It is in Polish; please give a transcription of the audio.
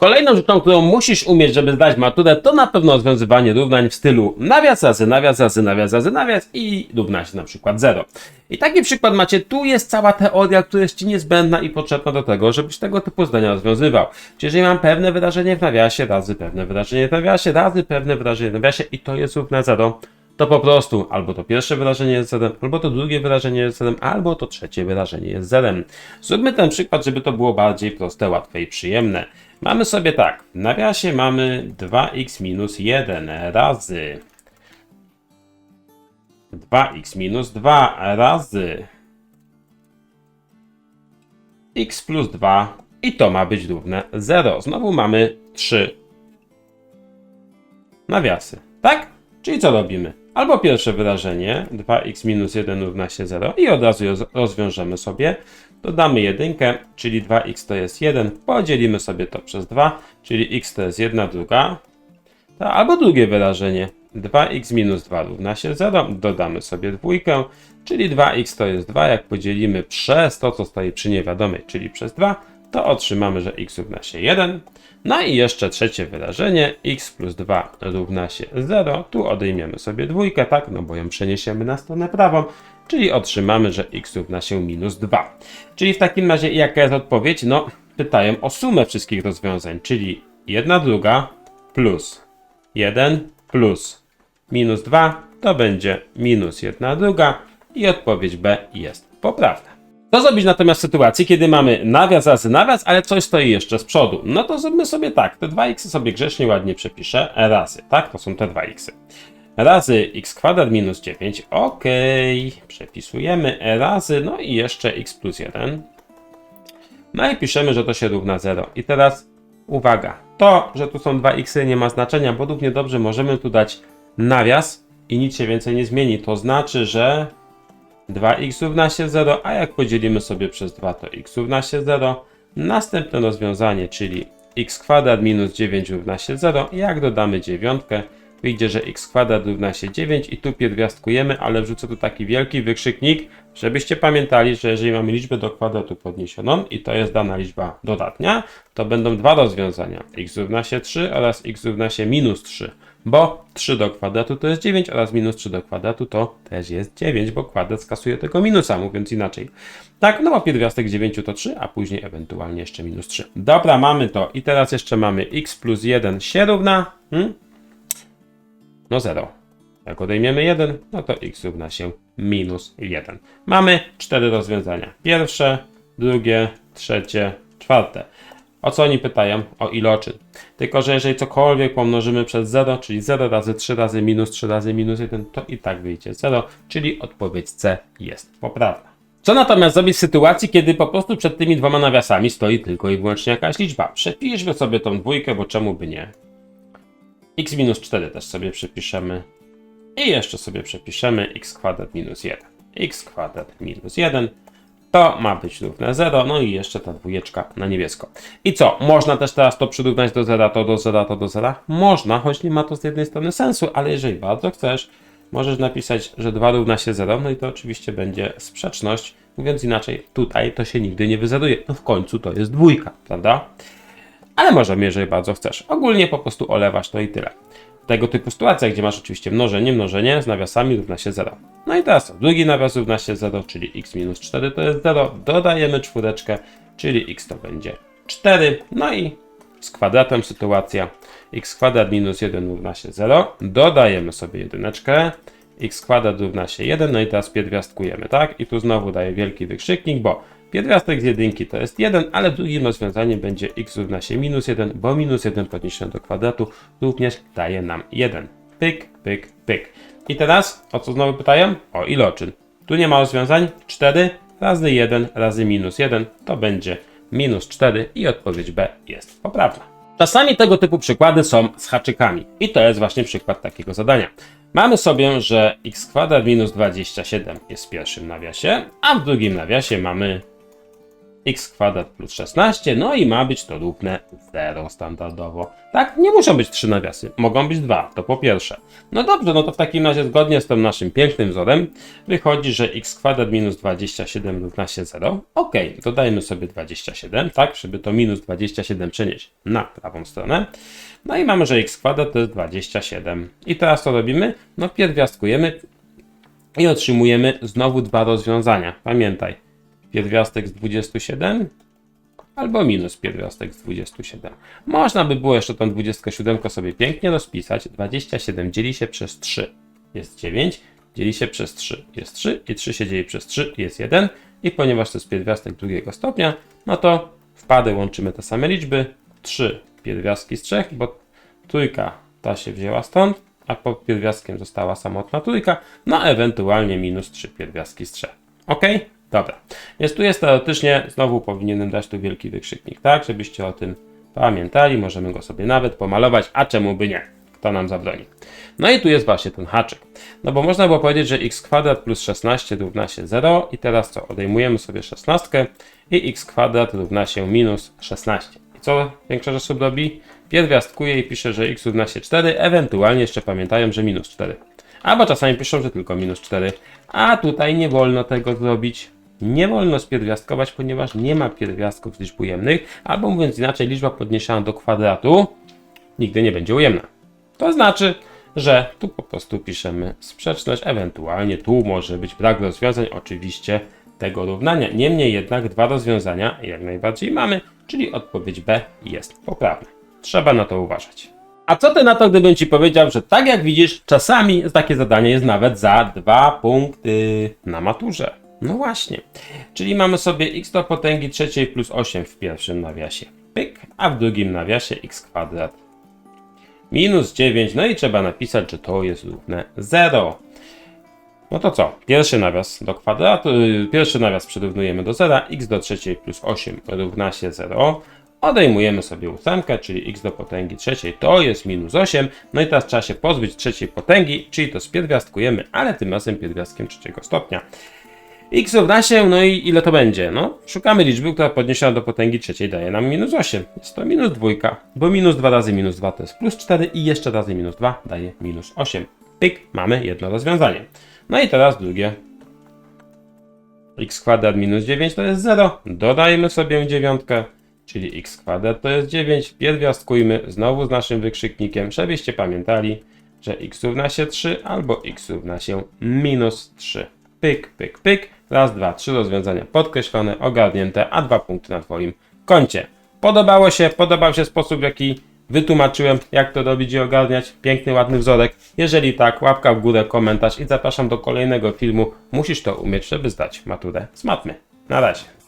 Kolejną rzeczą, którą musisz umieć, żeby zdać maturę, to na pewno rozwiązywanie równań w stylu nawias razy nawias razy nawias razy nawias i równa się na przykład 0. I taki przykład macie, tu jest cała teoria, która jest Ci niezbędna i potrzebna do tego, żebyś tego typu zdania rozwiązywał. Czyli jeżeli mam pewne wyrażenie w nawiasie, razy pewne wyrażenie w nawiasie, razy pewne wyrażenie w nawiasie i to jest równe 0, to po prostu albo to pierwsze wyrażenie jest zerem, albo to drugie wyrażenie jest zerem, albo to trzecie wyrażenie jest zerem. Zróbmy ten przykład, żeby to było bardziej proste, łatwe i przyjemne. Mamy sobie tak, w nawiasie mamy 2x minus 1 razy 2x minus 2 razy x plus 2 i to ma być równe 0. Znowu mamy 3 nawiasy, tak? Czyli co robimy? Albo pierwsze wyrażenie 2x minus 1 równa się 0 i od razu rozwiążemy sobie. Dodamy jedynkę, czyli 2x to jest 1, podzielimy sobie to przez 2, czyli x to jest 1 druga. Ta, albo drugie wyrażenie 2x minus 2 równa się 0, dodamy sobie dwójkę, czyli 2x to jest 2, jak podzielimy przez to, co stoi przy niewiadomej, czyli przez 2, to otrzymamy, że x równa się 1. No i jeszcze trzecie wyrażenie, x plus 2 równa się 0. Tu odejmiemy sobie dwójkę, tak, no bo ją przeniesiemy na stronę prawą, czyli otrzymamy, że x równa się minus 2. Czyli w takim razie jaka jest odpowiedź? No, pytają o sumę wszystkich rozwiązań, czyli 1 druga plus 1 plus minus 2 to będzie minus 1 druga i odpowiedź B jest poprawna. Co zrobić natomiast w sytuacji, kiedy mamy nawias razy nawias, ale coś stoi jeszcze z przodu? No to zróbmy sobie tak, te 2x sobie grzecznie ładnie przepiszę, razy, tak? To są te 2x. Razy x kwadrat minus 9, ok, przepisujemy razy, no i jeszcze x plus 1. No i piszemy, że to się równa 0. I teraz uwaga, to, że tu są 2x nie ma znaczenia, bo równie dobrze możemy tu dać nawias i nic się więcej nie zmieni. To znaczy, że 2x równa się 0, a jak podzielimy sobie przez 2, to x równa się 0. Następne rozwiązanie, czyli x kwadrat minus 9 równa się 0. Jak dodamy dziewiątkę, wyjdzie, że x kwadrat równa się 9 i tu pierwiastkujemy, ale wrzucę tu taki wielki wykrzyknik, żebyście pamiętali, że jeżeli mamy liczbę do kwadratu podniesioną i to jest dana liczba dodatnia, to będą dwa rozwiązania. x równa się 3 oraz x równa się minus 3 bo 3 do kwadratu to jest 9 oraz minus 3 do kwadratu to też jest 9, bo kwadrat skasuje tego minusa, mówiąc inaczej. Tak, no bo pierwiastek 9 to 3, a później ewentualnie jeszcze minus 3. Dobra, mamy to. I teraz jeszcze mamy x plus 1 się równa... Hmm? No 0. Jak odejmiemy 1, no to x równa się minus 1. Mamy cztery rozwiązania. Pierwsze, drugie, trzecie, czwarte. O co oni pytają? O iloczyn. Tylko, że jeżeli cokolwiek pomnożymy przez 0, czyli 0 razy 3 razy minus 3 razy minus 1, to i tak wyjdzie 0, czyli odpowiedź C jest poprawna. Co natomiast zrobić w sytuacji, kiedy po prostu przed tymi dwoma nawiasami stoi tylko i wyłącznie jakaś liczba? Przepiszmy sobie tą dwójkę, bo czemu by nie? x minus 4 też sobie przepiszemy. I jeszcze sobie przepiszemy x kwadrat minus 1. x kwadrat minus 1 to ma być równe 0, no i jeszcze ta dwójeczka na niebiesko. I co, można też teraz to przyrównać do 0, to do 0, to do 0? Można, choć nie ma to z jednej strony sensu, ale jeżeli bardzo chcesz, możesz napisać, że 2 równa się 0, no i to oczywiście będzie sprzeczność. Mówiąc inaczej, tutaj to się nigdy nie wyzeruje. No w końcu to jest dwójka, prawda? Ale możemy, jeżeli bardzo chcesz. Ogólnie po prostu olewasz to i tyle. Tego typu sytuacja, gdzie masz oczywiście mnożenie, mnożenie z nawiasami równa się 0. No i teraz drugi nawias równa się 0, czyli x minus 4 to jest 0. Dodajemy czwóreczkę, czyli x to będzie 4. No i z kwadratem sytuacja x kwadrat minus 1 równa się 0. Dodajemy sobie jedyneczkę. x kwadrat równa się 1. No i teraz pierwiastkujemy, tak? I tu znowu daję wielki wykrzyknik, bo Pierwiastek z jedynki to jest 1, ale drugim rozwiązaniem będzie x równa się minus 1, bo minus 1 podniesione do kwadratu również daje nam 1. Pyk, pyk, pyk. I teraz, o co znowu pytają? O iloczyn. Tu nie ma rozwiązań. 4 razy 1 razy minus 1 to będzie minus 4 i odpowiedź B jest poprawna. Czasami tego typu przykłady są z haczykami. I to jest właśnie przykład takiego zadania. Mamy sobie, że x kwadrat minus 27 jest w pierwszym nawiasie, a w drugim nawiasie mamy x kwadrat plus 16, no i ma być to równe 0 standardowo. Tak, nie muszą być trzy nawiasy, mogą być dwa, to po pierwsze. No dobrze, no to w takim razie zgodnie z tym naszym pięknym wzorem wychodzi, że x kwadrat minus 27 równa się 0. Ok, dodajmy sobie 27, tak, żeby to minus 27 przenieść na prawą stronę. No i mamy, że x kwadrat to jest 27. I teraz co robimy? No pierwiastkujemy i otrzymujemy znowu dwa rozwiązania. Pamiętaj, pierwiastek z 27 albo minus pierwiastek z 27. Można by było jeszcze tą 27 sobie pięknie rozpisać. 27 dzieli się przez 3 jest 9, dzieli się przez 3 jest 3 i 3 się dzieli przez 3 jest 1 i ponieważ to jest pierwiastek drugiego stopnia, no to w parę łączymy te same liczby. 3 pierwiastki z 3, bo trójka ta się wzięła stąd, a pod pierwiastkiem została samotna trójka, no ewentualnie minus 3 pierwiastki z 3. Ok? Dobra. Więc tu jest teoretycznie, znowu powinienem dać tu wielki wykrzyknik, tak? Żebyście o tym pamiętali, możemy go sobie nawet pomalować, a czemu by nie? Kto nam zabroni? No i tu jest właśnie ten haczyk. No bo można było powiedzieć, że x kwadrat plus 16 równa się 0 i teraz co? Odejmujemy sobie 16 i x kwadrat równa się minus 16. I co większość osób robi? Pierwiastkuje i pisze, że x równa się 4, ewentualnie jeszcze pamiętają, że minus 4. Albo czasami piszą, że tylko minus 4. A tutaj nie wolno tego zrobić. Nie wolno spierwiastkować, ponieważ nie ma pierwiastków liczb ujemnych, albo mówiąc inaczej, liczba podniesiona do kwadratu nigdy nie będzie ujemna. To znaczy, że tu po prostu piszemy sprzeczność, ewentualnie tu może być brak rozwiązań, oczywiście tego równania. Niemniej jednak dwa rozwiązania jak najbardziej mamy, czyli odpowiedź B jest poprawna. Trzeba na to uważać. A co ty na to, gdybym ci powiedział, że tak jak widzisz, czasami takie zadanie jest nawet za dwa punkty na maturze? No właśnie. Czyli mamy sobie x do potęgi trzeciej plus 8 w pierwszym nawiasie. Pyk, a w drugim nawiasie x kwadrat minus 9, no i trzeba napisać, że to jest równe 0. No to co? Pierwszy nawias do kwadratu, y, pierwszy nawias przyrównujemy do 0, x do trzeciej plus 8 równa się 0. Odejmujemy sobie ósemkę, czyli x do potęgi trzeciej to jest minus 8. No i teraz trzeba się pozbyć trzeciej potęgi, czyli to spierwiastkujemy, ale tym razem pierwiastkiem trzeciego stopnia. X równa się, no i ile to będzie? No, szukamy liczby, która podniesiona do potęgi trzeciej daje nam minus 8. Jest to minus dwójka, bo minus 2 razy minus 2 to jest plus 4 i jeszcze razy minus 2 daje minus 8. Pyk, mamy jedno rozwiązanie. No i teraz drugie. x kwadrat minus 9 to jest 0. Dodajmy sobie dziewiątkę, czyli x kwadrat to jest 9. Pierwiastkujmy znowu z naszym wykrzyknikiem, żebyście pamiętali, że x równa się 3 albo x równa się minus 3. Pyk, pyk, pyk. Raz, dwa, trzy rozwiązania podkreślone, ogarnięte, a dwa punkty na Twoim koncie. Podobało się? Podobał się sposób, w jaki wytłumaczyłem, jak to robić i ogarniać? Piękny, ładny wzorek. Jeżeli tak, łapka w górę, komentarz i zapraszam do kolejnego filmu. Musisz to umieć, żeby zdać maturę z matmy. Na razie.